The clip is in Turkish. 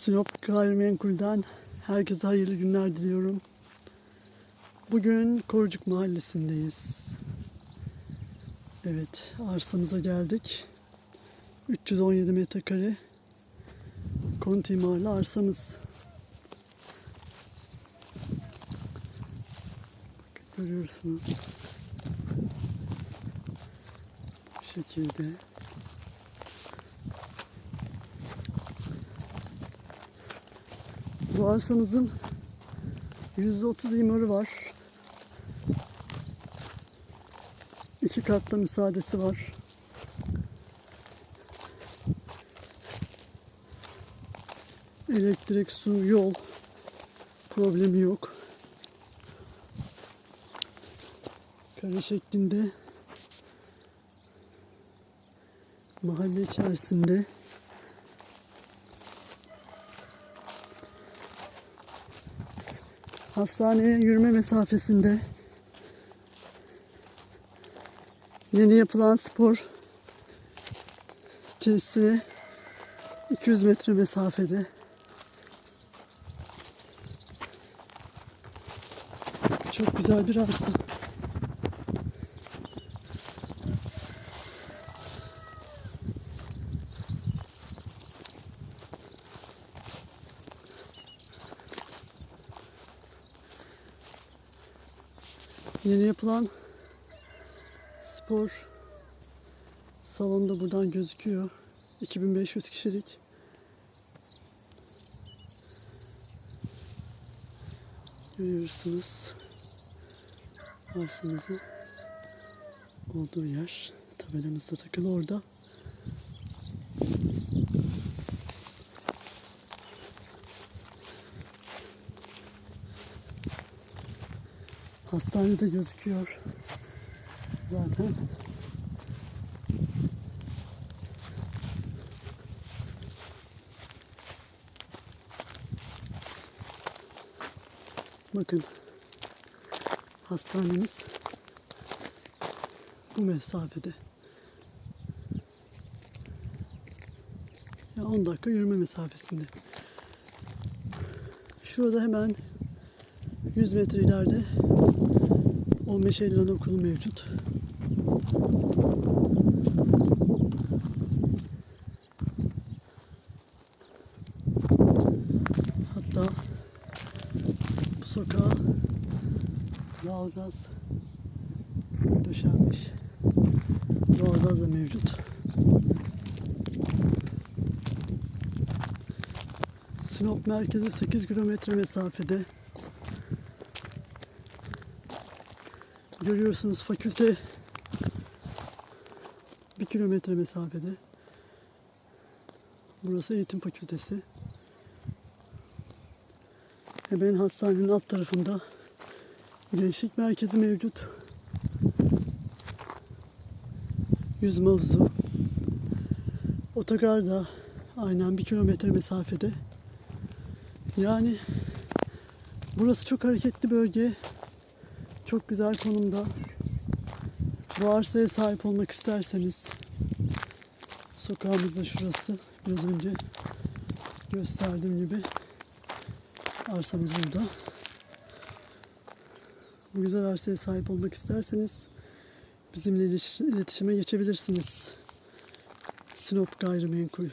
Sinop Gayrimenkul'den herkese hayırlı günler diliyorum. Bugün Korucuk Mahallesi'ndeyiz. Evet, arsamıza geldik. 317 metrekare konti imarlı arsamız. Görüyorsunuz. Bu şekilde. Bu arsamızın %30 imarı var. İki katlı müsaadesi var. Elektrik, su, yol problemi yok. Kare şeklinde mahalle içerisinde hastaneye yürüme mesafesinde yeni yapılan spor tesisine 200 metre mesafede çok güzel bir arsa. Yeni yapılan spor salonu da buradan gözüküyor. 2500 kişilik. Görüyorsunuz arsamızın olduğu yer. Tabelamız da takılı orada. Hastane de gözüküyor. Zaten. Bakın. Hastanemiz bu mesafede. Ya 10 dakika yürüme mesafesinde. Şurada hemen 100 metre ileride 15 Eylül Anaokulu mevcut. Hatta bu sokağa doğalgaz döşenmiş. Doğalgaz da mevcut. Sinop merkeze 8 kilometre mesafede. Görüyorsunuz fakülte bir kilometre mesafede. Burası eğitim fakültesi. Hemen hastanenin alt tarafında gençlik merkezi mevcut. Yüzme havuzu. Otogar da aynen bir kilometre mesafede. Yani burası çok hareketli bölge. Çok güzel konumda. Bu arsaya sahip olmak isterseniz sokağımız da şurası. Biraz önce gösterdiğim gibi arsamız burada. Bu güzel arsaya sahip olmak isterseniz bizimle iletişime geçebilirsiniz. Sinop Gayrimenkul